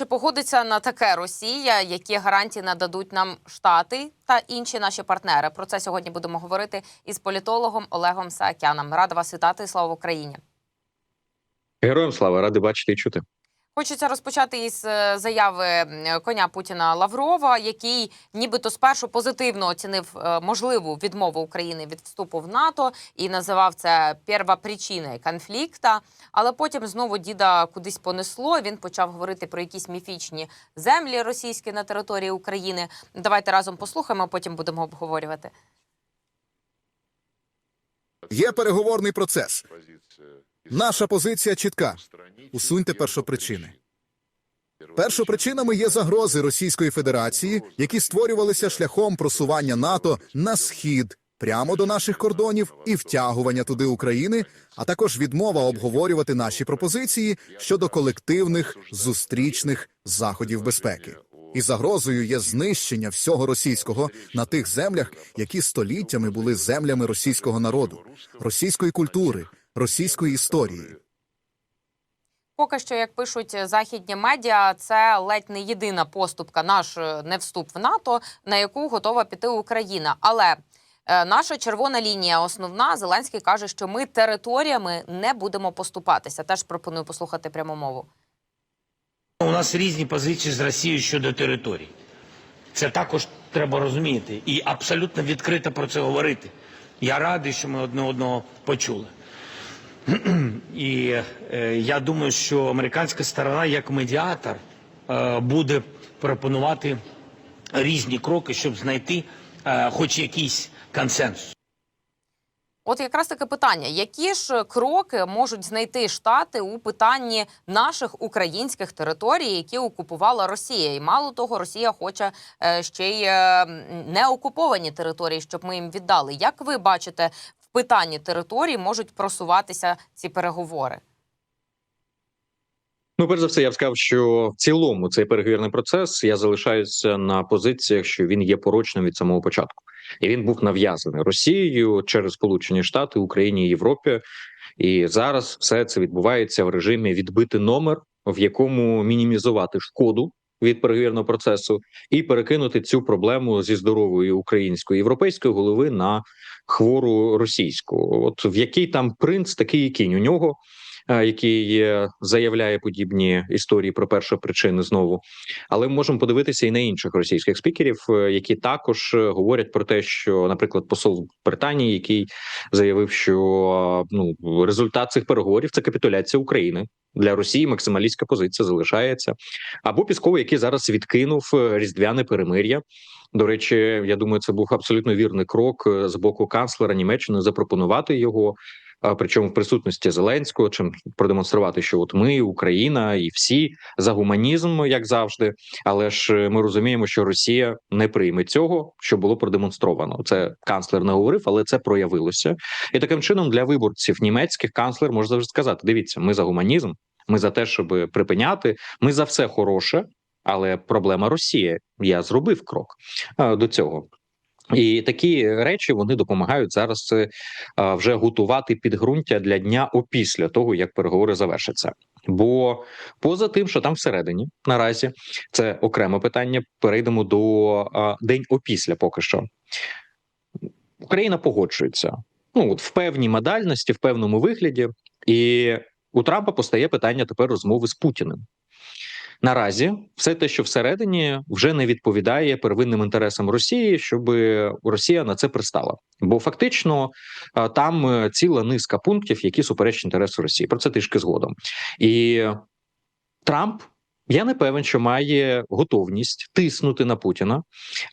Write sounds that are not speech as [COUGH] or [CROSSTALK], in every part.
Чи погодиться на таке Росія? Які гарантії нададуть нам Штати та інші наші партнери? Про це сьогодні будемо говорити із політологом Олегом Саакяном. Рада вас вітати. Слава Україні! Героям слава, ради бачити і чути. Хочеться розпочати із е, заяви коня Путіна Лаврова, який нібито спершу позитивно оцінив е, можливу відмову України від вступу в НАТО і називав це первопричиною конфлікту. Але потім знову діда кудись понесло. Він почав говорити про якісь міфічні землі російські на території України. Давайте разом послухаємо, потім будемо обговорювати. Є переговорний процес. Наша позиція чітка. Усуньте першопричини. Першопричинами є загрози Російської Федерації, які створювалися шляхом просування НАТО на схід прямо до наших кордонів і втягування туди України, а також відмова обговорювати наші пропозиції щодо колективних зустрічних заходів безпеки. І загрозою є знищення всього російського на тих землях, які століттями були землями російського народу, російської культури, російської історії. Поки що, як пишуть західні медіа, це ледь не єдина поступка, наш е, не вступ в НАТО, на яку готова піти Україна. Але е, наша червона лінія основна. Зеленський каже, що ми територіями не будемо поступатися. Теж пропоную послухати пряму мову. У нас різні позиції з Росією щодо територій. Це також треба розуміти і абсолютно відкрито про це говорити. Я радий, що ми одне одного почули. І е, я думаю, що американська сторона, як медіатор, е, буде пропонувати різні кроки, щоб знайти е, хоч якийсь консенсус. От якраз таке питання: які ж кроки можуть знайти штати у питанні наших українських територій, які окупувала Росія? І мало того, Росія хоче ще й не окуповані території, щоб ми їм віддали. Як ви бачите, питанні територій можуть просуватися ці переговори? Ну, перш за все, я б сказав, що в цілому цей переговірний процес я залишаюся на позиціях, що він є порочним від самого початку, і він був нав'язаний Росією через Сполучені Штати, Україні і Європі. І зараз все це відбувається в режимі відбити номер, в якому мінімізувати шкоду від переговірного процесу, і перекинути цю проблему зі здорової української європейської голови на хвору російську. От в який там принц, такий кінь у нього який е, заявляє подібні історії про першопричини знову. Але ми можемо подивитися і на інших російських спікерів, е, які також е, говорять про те, що, наприклад, посол Британії, який заявив, що ну результат цих переговорів це капітуляція України. Для Росії максималістська позиція залишається. Або Пісков, який зараз відкинув різдвяне перемир'я. До речі, я думаю, це був абсолютно вірний крок з боку канцлера Німеччини запропонувати його причому в присутності Зеленського, чим продемонструвати, що от ми, Україна і всі за гуманізм, як завжди. Але ж е, ми розуміємо, що Росія не прийме цього, що було продемонстровано. Це канцлер не говорив, але це проявилося. І таким чином для виборців німецьких канцлер може завжди сказати: дивіться, ми за гуманізм, ми за те, щоб припиняти, ми за все хороше. Але проблема Росії. Я зробив крок до цього. І такі речі вони допомагають зараз е, вже готувати підґрунтя для дня опісля того, як переговори завершаться. Бо поза тим, що там всередині наразі це окреме питання. Перейдемо до день опісля. Поки що Україна погоджується. Ну от в певній модальності, в певному вигляді, і у Трампа постає питання тепер розмови з Путіним. Наразі все те, що всередині, вже не відповідає первинним інтересам Росії, щоб Росія на це пристала. Бо фактично там е, ціла низка пунктів, які суперечать інтересу Росії. Про це трішки згодом. І Трамп. Я не певен, що має готовність тиснути на Путіна,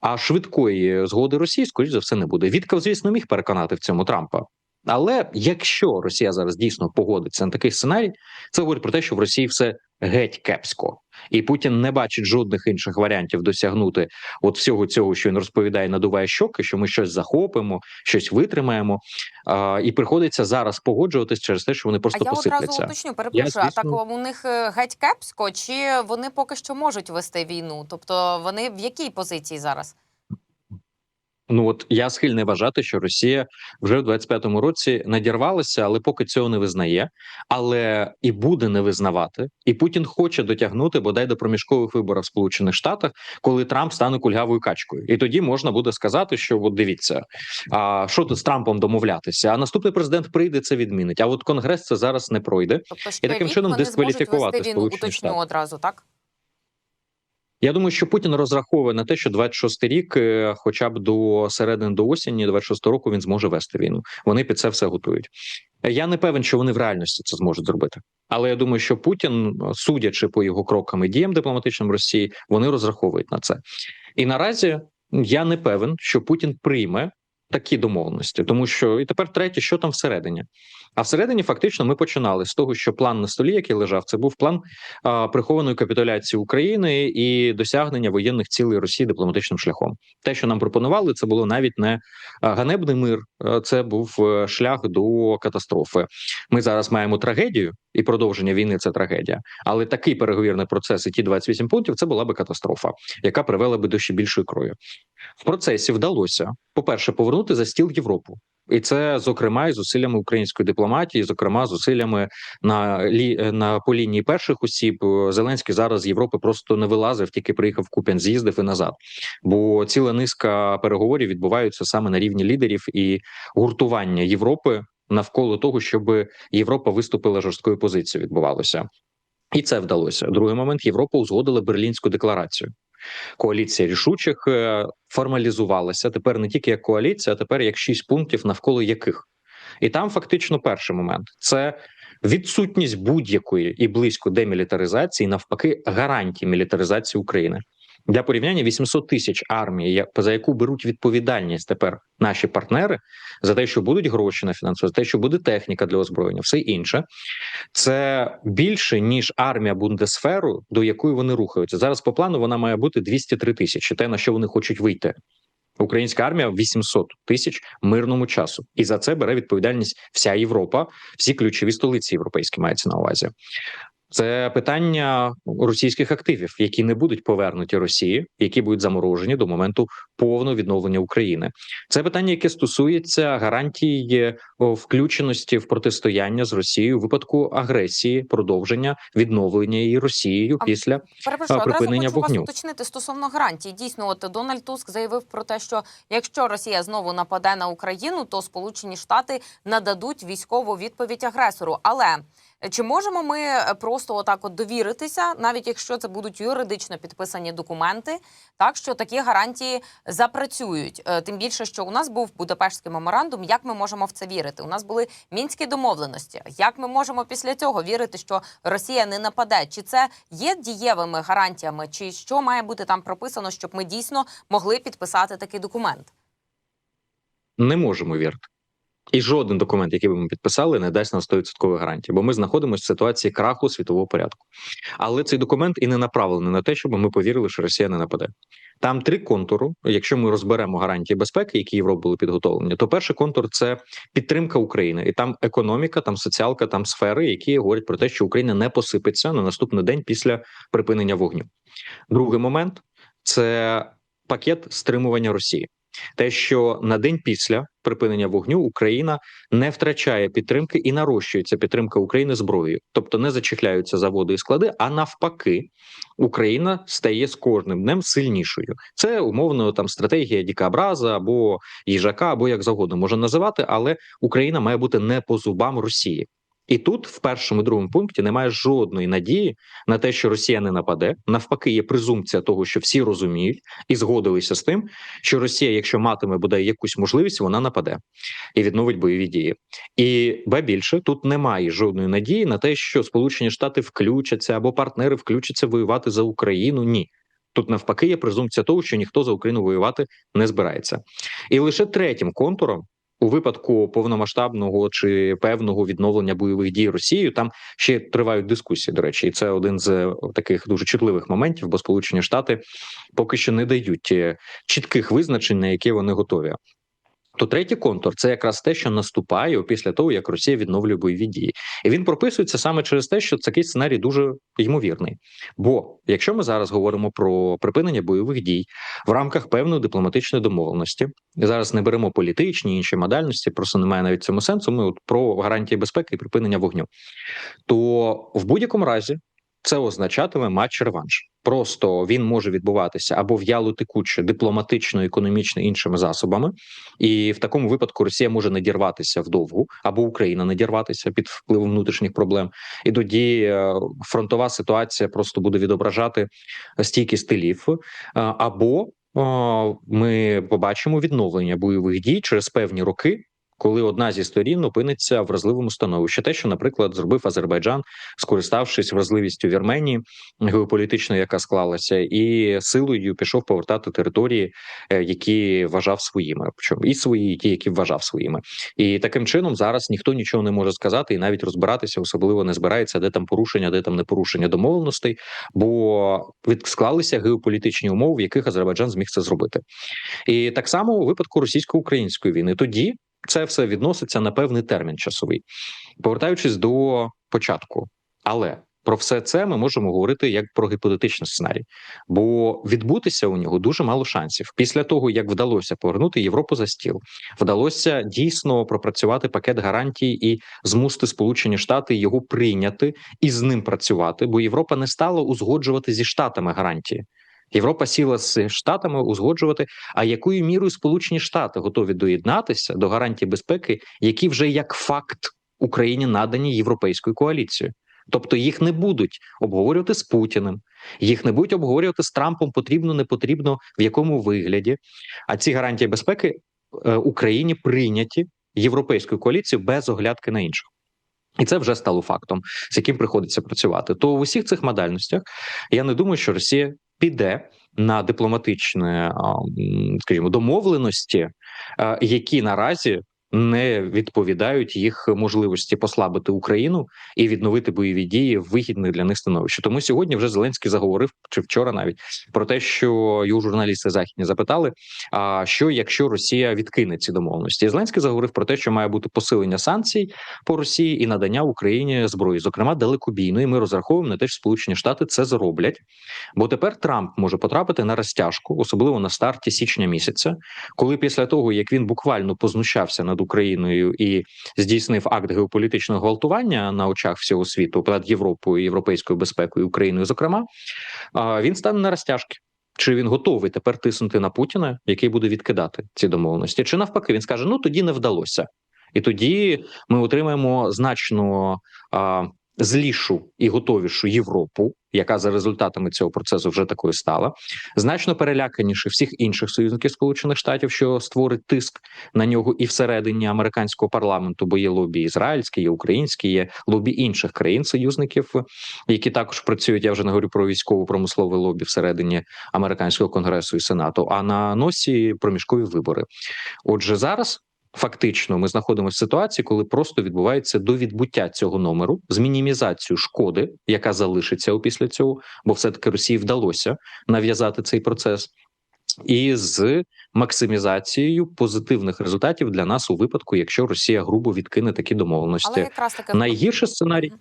а швидкої згоди Росії, скоріш за все, не буде. Віткав, звісно, міг переконати в цьому Трампа. Але якщо Росія зараз дійсно погодиться на такий сценарій, це говорить про те, що в Росії все геть кепсько, і Путін не бачить жодних інших варіантів досягнути от всього цього, що він розповідає, надуває щоки, що ми щось захопимо, щось витримаємо. А, і приходиться зараз погоджуватись через те, що вони просто а я одразу посипляться. уточню, перепрошую, Я, а так у них е, геть кепсько, чи вони поки що можуть вести війну? Тобто вони в якій позиції зараз? Ну от я схильний вважати, що Росія вже в 25-му році надірвалася, але поки цього не визнає, але і буде не визнавати. І Путін хоче дотягнути бодай до проміжкових виборів в Сполучених Штатах, коли Трамп стане кульгавою качкою. І тоді можна буде сказати, що от дивіться, а що тут з Трампом домовлятися? А наступний президент прийде, це відмінить. А от Конгрес це зараз не пройде. Тобто, ще таким чином дискваліфікувати Сполучені Штати. одразу, так? Я думаю, що Путін розраховує на те, що 26-й рік, е, хоча б до середини до осені 26-го року, він зможе вести війну. Вони під це все готують. Я не певен, що вони в реальності це зможуть зробити. Але я думаю, що Путін, судячи по його крокам і діям дипломатичним Росії, вони розраховують на це. І наразі я не певен, що Путін прийме такі домовленості, тому що і тепер третє, що там всередині. А всередині фактично ми починали з того, що план на столі, який лежав, це був план а, прихованої капітуляції України і досягнення воєнних цілей Росії дипломатичним шляхом. Те, що нам пропонували, це було навіть не ганебний мир, це був е, шлях до катастрофи. Ми зараз маємо трагедію, і продовження війни це трагедія. Але такий переговірний процес і ті 28 пунктів це була би катастрофа, яка привела би до ще більшої крові. В процесі вдалося, по-перше, повернути за стіл Європу. І це зокрема і зусиллями української дипломатії, зокрема зусиллями на лі на по лінії перших осіб. Зеленський зараз з Європи просто не вилазив, тільки приїхав в Куп'ян, з'їздив і назад. Бо ціла низка переговорів відбуваються саме на рівні лідерів і гуртування Європи навколо того, щоб Європа виступила жорсткою позицією. Відбувалося. І це вдалося. Другий момент Європа узгодила Берлінську декларацію. Коаліція рішучих е, формалізувалася тепер не тільки як коаліція, а тепер як шість пунктів, навколо яких. І там фактично перший момент це відсутність будь-якої і близько демілітаризації, навпаки, гарантії мілітаризації України. Для порівняння 800 тисяч армії, за яку беруть відповідальність тепер наші партнери за те, що будуть гроші на фінансування, за те, що буде техніка для озброєння, все інше. Це більше ніж армія Бундесферу, до якої вони рухаються. Зараз по плану вона має бути 203 тисячі. Те на що вони хочуть вийти. Українська армія 800 тисяч мирному часу, і за це бере відповідальність вся Європа, всі ключові столиці європейські мається на увазі. Це питання російських активів, які не будуть повернуті Росії, які будуть заморожені до моменту повного відновлення України. Це питання, яке стосується гарантії включеності в протистояння з Росією у випадку агресії, продовження відновлення її Росією А після Перепрошую, припинення хочу вогню. вас уточнити стосовно гарантій. Дійсно, от Дональд Туск заявив про те, що якщо Росія знову нападе на Україну, то Сполучені Штати нададуть військову відповідь агресору. Але чи можемо ми е, просто отак от довіритися, навіть якщо це будуть юридично підписані документи, так що такі гарантії запрацюють? Е, Тим більше, що у нас був Будапештський меморандум. Як ми можемо в це вірити? У нас були мінські домовленості. Як ми можемо після цього вірити, що Росія не нападе? Чи це є дієвими гарантіями, чи що має бути там прописано, щоб ми дійсно могли підписати такий документ? не можемо вірити. І жоден документ, який би ми підписали, не дасть нам 100% гарантії, бо ми знаходимося в ситуації краху світового порядку. Але цей документ і не направлений на те, щоб ми повірили, що Росія не нападе. Там три контуру. Якщо ми розберемо гарантії безпеки, які Європи були підготовлені, то перший контур це підтримка України, і там економіка, там соціалка, там сфери, які говорять про те, що Україна не посипеться на наступний день після припинення вогню. Другий момент це пакет стримування Росії. Те, що на день після припинення вогню Україна не втрачає підтримки і нарощується підтримка України зброєю, тобто не зачехляються заводи і склади, а навпаки, Україна стає з кожним днем сильнішою. Це умовно там стратегія Дікабраза або їжака, або як завгодно можна називати, але Україна має бути не по зубам Росії. І тут, в першому і другому пункті, немає жодної надії на те, що Росія не нападе. Навпаки, є презумпція того, що всі розуміють і згодилися з тим, що Росія, якщо матиме бодай якусь можливість, вона нападе і відновить бойові дії. І ба більше тут немає жодної надії на те, що Сполучені Штати включаться або партнери включаться воювати за Україну. Ні. Тут навпаки є презумпція того, що ніхто за Україну воювати не збирається, і лише третім контуром у випадку повномасштабного чи певного відновлення бойових дій Росією там ще тривають дискусії. До речі, і це один з е, таких дуже чутливих моментів, бо Сполучені Штати поки що не дають е, чітких визначень, на які вони готові. То третій контур це якраз те, що наступає після того, як Росія відновлює бойові дії, і він прописується саме через те, що такий сценарій дуже ймовірний. Бо якщо ми зараз говоримо про припинення бойових дій в рамках певної дипломатичної домовленості, зараз не беремо політичні інші модальності, просто немає навіть цьому сенсу. Ми от про гарантії безпеки і припинення вогню, то в будь-якому разі це означатиме матч-реванш. Просто він може відбуватися або в'яло текуче, дипломатично, економічно іншими засобами, і в такому випадку Росія може надірватися вдовгу, або Україна надірватися під впливом внутрішніх проблем. І тоді е, фронтова ситуація просто буде відображати стійкість тилів, е, або е, ми побачимо відновлення бойових дій через певні роки. Коли одна зі сторін опиниться в вразливому становищі, те, що, наприклад, зробив Азербайджан, скориставшись вразливістю Вірменії геополітичною, яка склалася, і силою пішов повертати території, е, які вважав своїми, і свої, і ті, які вважав своїми, і таким чином зараз ніхто нічого не може сказати, і навіть розбиратися особливо не збирається, де там порушення, де там не порушення домовленостей, бо від склалися геополітичні умови, в яких Азербайджан зміг це зробити, і так само у випадку російсько-української війни. Тоді. Це все відноситься на певний термін часовий, повертаючись до початку, але про все це ми можемо говорити як про гіпотетичний сценарій, бо відбутися у нього дуже мало шансів. Після того як вдалося повернути Європу за стіл, вдалося дійсно пропрацювати пакет гарантій і змусити Сполучені Штати його прийняти і з ним працювати, бо Європа не стала узгоджувати зі штатами гарантії. Європа сіла з штатами узгоджувати, а якою мірою Сполучені Штати готові доєднатися до гарантій безпеки, які вже як факт Україні надані європейською коаліцією. Тобто їх не будуть обговорювати з Путіним, їх не будуть обговорювати з Трампом, потрібно, не потрібно, в якому вигляді. А ці гарантії безпеки е, Україні прийняті європейською коаліцією без оглядки на інших. І це вже стало фактом, з яким приходиться працювати. То в усіх цих модальностях я не думаю, що Росія піде на дипломатичні, скажімо, домовленості, які наразі не відповідають їх можливості послабити Україну і відновити бойові дії в вигідних для них становищі. Тому сьогодні вже Зеленський заговорив чи вчора навіть про те, що його журналісти західні запитали: а що якщо Росія відкине ці домовленості? Зеленський заговорив про те, що має бути посилення санкцій по Росії і надання Україні зброї, зокрема далекобійної. Ми розраховуємо на те, що Сполучені Штати це зроблять. Бо тепер Трамп може потрапити на розтяжку, особливо на старті січня місяця, коли після того як він буквально познущався над Україною і здійснив акт геополітичного гвалтування на очах всього світу перед Європою, європейською безпекою, Україною, зокрема, він стане на розтяжки. Чи він готовий тепер тиснути на Путіна, який буде відкидати ці домовленості? Чи навпаки, він скаже: ну тоді не вдалося, і тоді ми отримаємо значно злішу і готовішу Європу, яка за результатами цього процесу вже такою стала, значно переляканіше всіх інших союзників Сполучених Штатів, що створить тиск на нього і всередині американського парламенту, бо є лобі ізраїльські, є українські, є лобі інших країн-союзників, які також працюють. Я вже не говорю про військово промислове лобі всередині американського конгресу і сенату. А на носі проміжкові вибори. Отже, зараз. Фактично, ми знаходимося в ситуації, коли просто відбувається до відбуття цього номеру з мінімізацією шкоди, яка залишиться після цього, бо все таки Росії вдалося нав'язати цей процес, і з максимізацією позитивних результатів для нас у випадку, якщо Росія грубо відкине такі домовленості. Але якраз таки Найгірший сценарій.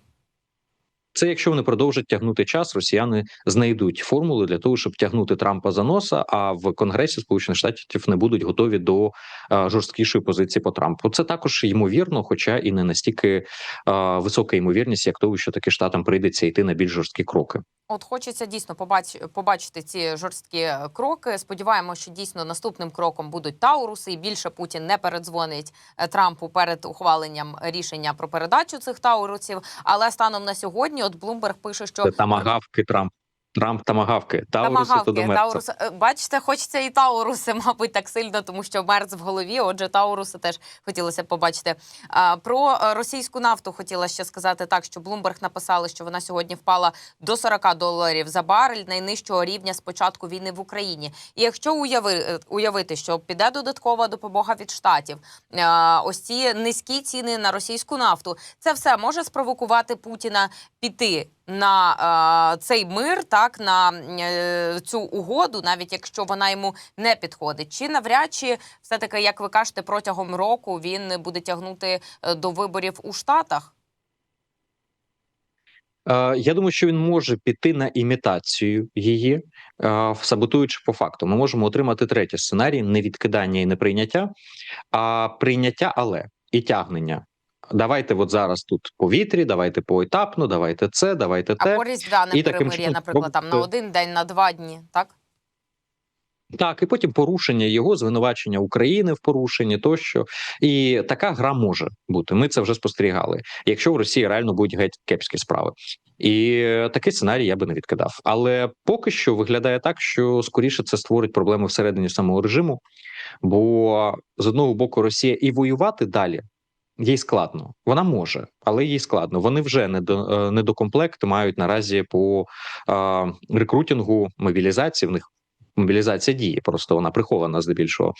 Це якщо вони продовжать тягнути час, росіяни знайдуть формули для того, щоб тягнути Трампа за носа. А в Конгресі Сполучених Штатів не будуть готові до а, жорсткішої позиції по Трампу. Це також ймовірно, хоча і не настільки а, висока ймовірність, як того, що таки штатам прийдеться йти на більш жорсткі кроки. От хочеться дійсно побач... побачити ці жорсткі е, кроки. Сподіваємося, що дійсно наступним кроком будуть Тауруси, і більше Путін не передзвонить е, Трампу перед ухваленням рішення про передачу цих таурусів. Але станом на сьогодні, от Блумберг пише, що Це тамагавки Трамп. Трамп тамагавки. Тауруси то до Тамагавки. Тауруси. Е, Бачите, хочеться і Тауруси, [LAUGHS] мабуть, так сильно, тому що мерц в голові. Отже, Тауруси теж хотілося б побачити. А, Про е, російську нафту хотіла ще сказати так, що Bloomberg написали, що вона сьогодні впала до 40 доларів за барель, найнижчого рівня з початку війни в Україні. І якщо уяви, е, уявити, що піде додаткова допомога від штатів, ось ці низькі ціни на російську нафту, це все може спровокувати Путіна піти на е, цей мир, так на е, цю угоду, навіть якщо вона йому не підходить? Чи навряд чи все таки, як ви кажете, протягом року він буде тягнути е, до виборів у Штатах? Е, Я думаю, що він може піти на імітацію її, е, саботуючи по факту. Ми можемо отримати третій сценарій: не відкидання і не прийняття, а прийняття, але і тягнення. Давайте от зараз тут повітрі, давайте поетапно, давайте це, давайте те. Або різдвяне і таким перемир'я, наприклад, там на один день, на два дні, так? Так, і потім порушення його, звинувачення України в порушенні тощо. І така гра може бути. Ми це вже спостерігали. Якщо в Росії реально будуть геть кепські справи, і такий сценарій я би не відкидав. Але поки що виглядає так, що скоріше це створить проблеми всередині самого режиму. Бо з одного боку Росія і воювати далі. Їй складно, вона може, але їй складно. Вони вже не до е, недокомплект мають наразі по рекрутингу мобілізації. В них мобілізація діє, просто вона прихована здебільшого.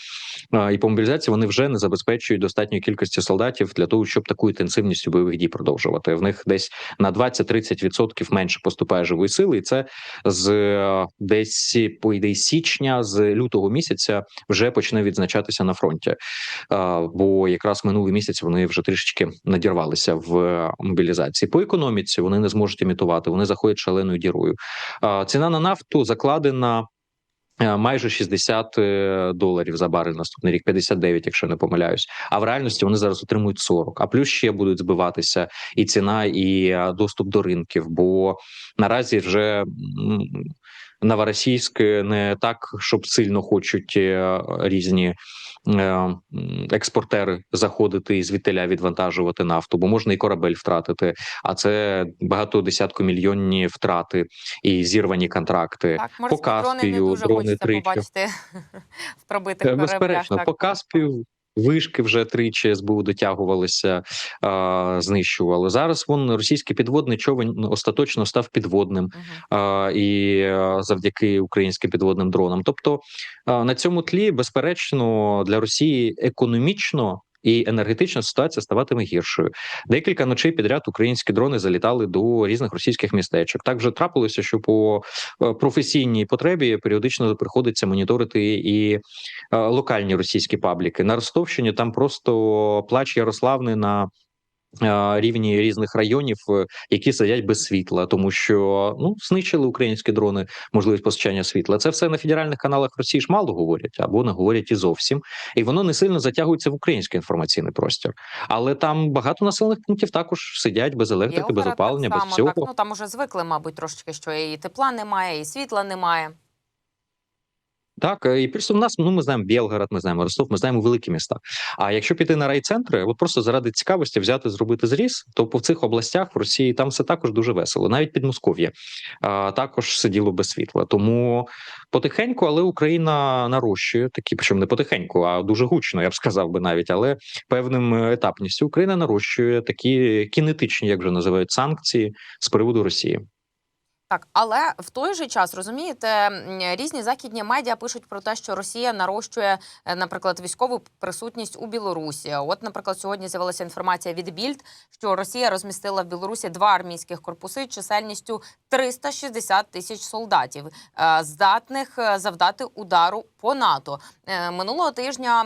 І по мобілізації вони вже не забезпечують достатньої кількості солдатів для того, щоб таку інтенсивністю бойових дій продовжувати. В них десь на 20-30% менше поступає живої сили, і це з е, десь по ідеї січня, з лютого місяця вже почне відзначатися на фронті. Бо якраз минулий місяць вони вже трішечки надірвалися в мобілізації. По економіці вони не зможуть імітувати, вони заходять шаленою дірою. Ціна на нафту закладена. Е, Майже 60 е, доларів за барель наступний рік, 59, якщо не помиляюсь. А в реальності вони зараз отримують 40. А плюс ще будуть збиватися і ціна, і е, доступ до ринків. Бо наразі вже Новоросійськ не так, щоб сильно хочуть е, різні е, експортери заходити і звідтиля відвантажувати нафту, бо можна і корабель втратити. А це багато десятку мільйонні втрати і зірвані контракти. Так, морські дрони не дуже дрони хочеться побачити [LAUGHS] в пробитих Е, кораблях. Безперечно, так. по Каспію вишки вже тричі СБУ дотягувалися, а, знищували. Зараз вон російський підводний човен остаточно став підводним Мгм. а, і завдяки українським підводним дронам. Тобто а, на цьому тлі, безперечно, для Росії економічно. І енергетична ситуація ставатиме гіршою. Декілька ночей підряд українські дрони залітали до різних російських містечок. Так вже трапилося, що по е, професійній потребі періодично приходиться моніторити і е, локальні російські пабліки. На Ростовщині там просто плач Ярославни на рівні різних районів, е, які сидять без світла, тому що ну знищили українські дрони можливість постачання світла. Це все на федеральних каналах Росії ж мало говорять або не говорять і зовсім, і воно не сильно затягується в український інформаційний простір. Але там багато населених пунктів також сидять без електрики, без опалення, без всього. Так, ну там уже звикли, мабуть, трошки, що і тепла немає, і світла немає. Так, е, і плюс у нас ну ми знаємо Білгород, ми знаємо Ростов, ми знаємо великі міста. А якщо піти на райцентри, от просто заради цікавості взяти зробити зріз, то по цих областях в Росії там все також дуже весело, навіть Підмосков'я також сиділо без світла. Тому потихеньку, але Україна нарощує такі, причому не потихеньку, а дуже гучно, я б сказав би навіть, але певним е, етапністю Україна нарощує такі кінетичні, як вже називають, санкції з приводу Росії. Так, але в той же час розумієте, різні західні медіа пишуть про те, що Росія нарощує, е, наприклад, військову присутність у Білорусі. От, наприклад, сьогодні з'явилася інформація від Більд, що Росія розмістила в Білорусі два армійських корпуси чисельністю 360 тисяч солдатів, е, здатних е, завдати удару по НАТО. Минулого тижня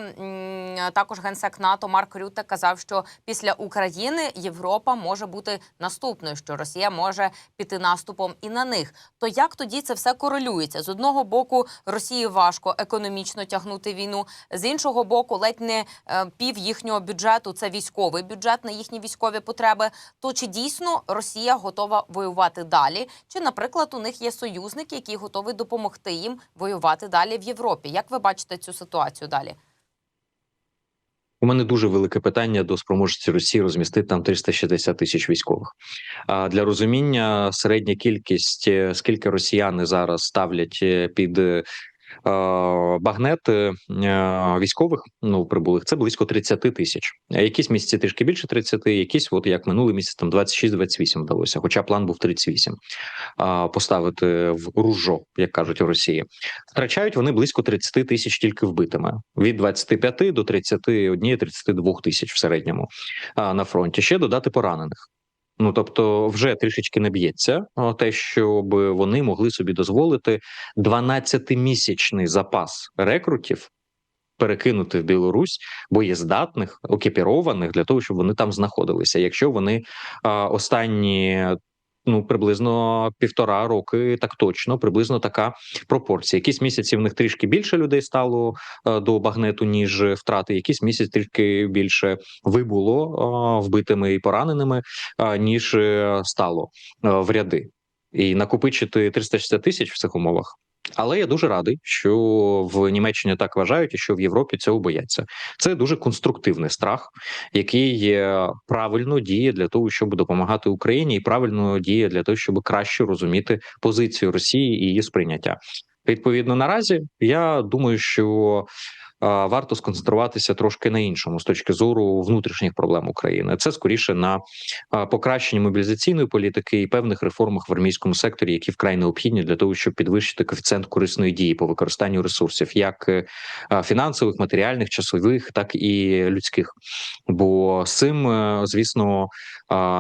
також генсек НАТО Марк Рюте казав, що після України Європа може бути наступною, що Росія може піти наступом і на них. То як тоді це все корелюється? З одного боку, Росії важко економічно тягнути війну, з іншого боку, ледь не е, пів їхнього бюджету це військовий бюджет на їхні військові потреби. То чи дійсно Росія готова воювати далі? Чи, наприклад, у них є союзник, який готовий допомогти їм воювати далі в Європі? Як ви бачите цю ситуацію далі? У мене дуже велике питання до спроможності Росії розмістити там 360 тисяч військових. А для розуміння середня кількість, е, скільки росіяни зараз ставлять е, під е, багнет е, військових ну прибулих, це близько 30 тисяч. Якісь місяці трішки більше 30, якісь, от як минулий місяць, там 26-28 вдалося. Хоча план був 38 а, поставити в ружо, як кажуть у Росії. Втрачають вони близько 30 тисяч тільки вбитими від 25 до 31-32 тисяч в середньому на фронті. Ще додати поранених. Ну тобто, вже трішечки не б'ється те, щоб вони могли собі дозволити 12-місячний запас рекрутів перекинути в Білорусь боєздатних, окіпірованих для того, щоб вони там знаходилися. Якщо вони останні. Ну, приблизно півтора роки, так точно, приблизно така пропорція. Якісь місяці в них трішки більше людей стало е, до багнету, ніж втрати. Якісь місяць трішки більше вибуло е, вбитими і пораненими, е, ніж стало в ряди. І накопичити 360 тисяч в цих умовах. Але я дуже радий, що в Німеччині так вважають, і що в Європі цього бояться. Це дуже конструктивний страх, який правильно діє для того, щоб допомагати Україні, і правильно діє для того, щоб краще розуміти позицію Росії і її сприйняття. Відповідно, наразі я думаю, що варто сконцентруватися трошки на іншому з точки зору внутрішніх проблем України. Це скоріше на покращенні мобілізаційної політики і певних реформах в армійському секторі, які вкрай необхідні для того, щоб підвищити коефіцієнт корисної дії по використанню ресурсів, як е, фінансових, матеріальних, часових, так і людських. Бо з цим, е, звісно,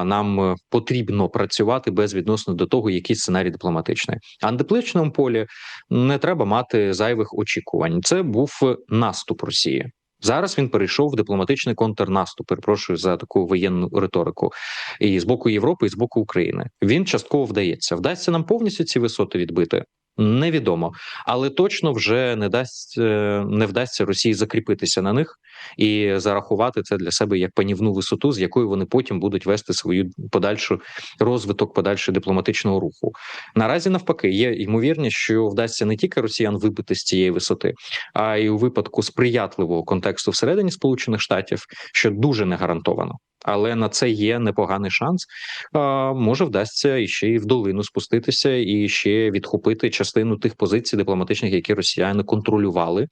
нам е, потрібно працювати безвідносно до того, який сценарій дипломатичний. А на дипломатичному полі не треба мати зайвих очікувань. Це був е, наступ Росії. Зараз він перейшов в дипломатичний контрнаступ. Перепрошую за таку воєнну риторику. І з боку Європи, і з боку України. Він частково вдається. Вдасться нам повністю ці висоти відбити. Невідомо, але точно вже не дасть е, не вдасться Росії закріпитися на них і зарахувати це для себе як панівну висоту, з якою вони потім будуть вести свою подальшу розвиток, подальшого дипломатичного руху. Наразі навпаки є ймовірність, що вдасться не тільки росіян вибити з цієї висоти, а й у випадку сприятливого контексту всередині Сполучених Штатів, що дуже не гарантовано. Але на це є непоганий шанс. А, може вдасться і ще в долину спуститися, і ще відхопити частину тих позицій дипломатичних, які росіяни контролювали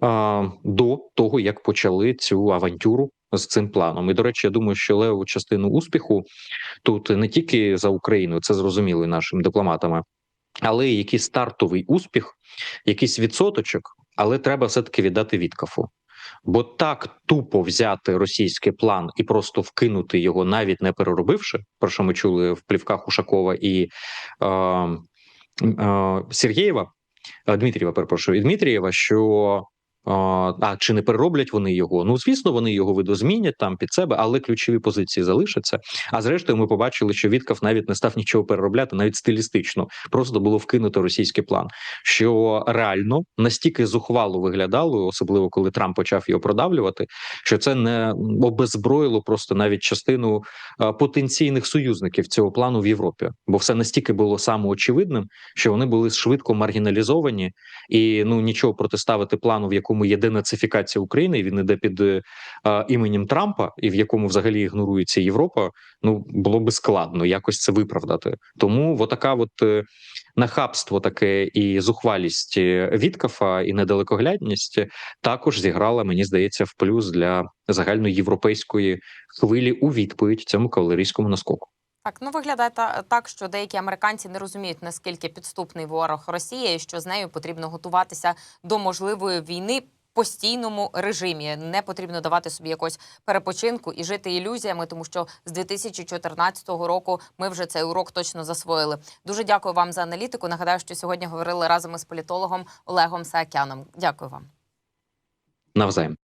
а, до того, як почали цю авантюру з цим планом. І до речі, я думаю, що леву частину успіху тут не тільки за Україною, це зрозуміло і нашими дипломатами, але якийсь стартовий успіх, якийсь відсоточок, але треба все таки віддати відкафу. Бо так тупо взяти російський план і просто вкинути його, навіть не переробивши, про що ми чули в плівках Ушакова і е, е, Сергієва, е, Дмитрієва, перепрошую, і Дмитрієва, що а чи не перероблять вони його? Ну звісно, вони його видозмінять там під себе, але ключові позиції залишаться. А зрештою, ми побачили, що Віткав навіть не став нічого переробляти, навіть стилістично. Просто було вкинуто російський план, що реально настільки зухвало виглядало, особливо коли Трамп почав його продавлювати, що це не обезброїло просто навіть частину потенційних союзників цього плану в Європі, бо все настільки було самоочевидним, що вони були швидко маргіналізовані, і ну нічого протиставити плану, в якому є денацифікація України, і він іде під е, іменем Трампа, і в якому взагалі ігнорується Європа. Ну було би складно якось це виправдати. Тому отака от е, нахабство таке і зухвалість е, Віткафа і недалекоглядність також зіграла, мені здається, в плюс для загальноєвропейської хвилі у відповідь цьому кавалерійському наскоку. Так, ну виглядає та, так, що деякі американці не розуміють, наскільки підступний ворог Росія, і що з нею потрібно готуватися до можливої війни. Постійному режимі не потрібно давати собі якось перепочинку і жити ілюзіями, тому що з 2014 року ми вже цей урок точно засвоїли. Дуже дякую вам за аналітику. Нагадаю, що сьогодні говорили разом із політологом Олегом Саакяном. Дякую вам. Навзаєм.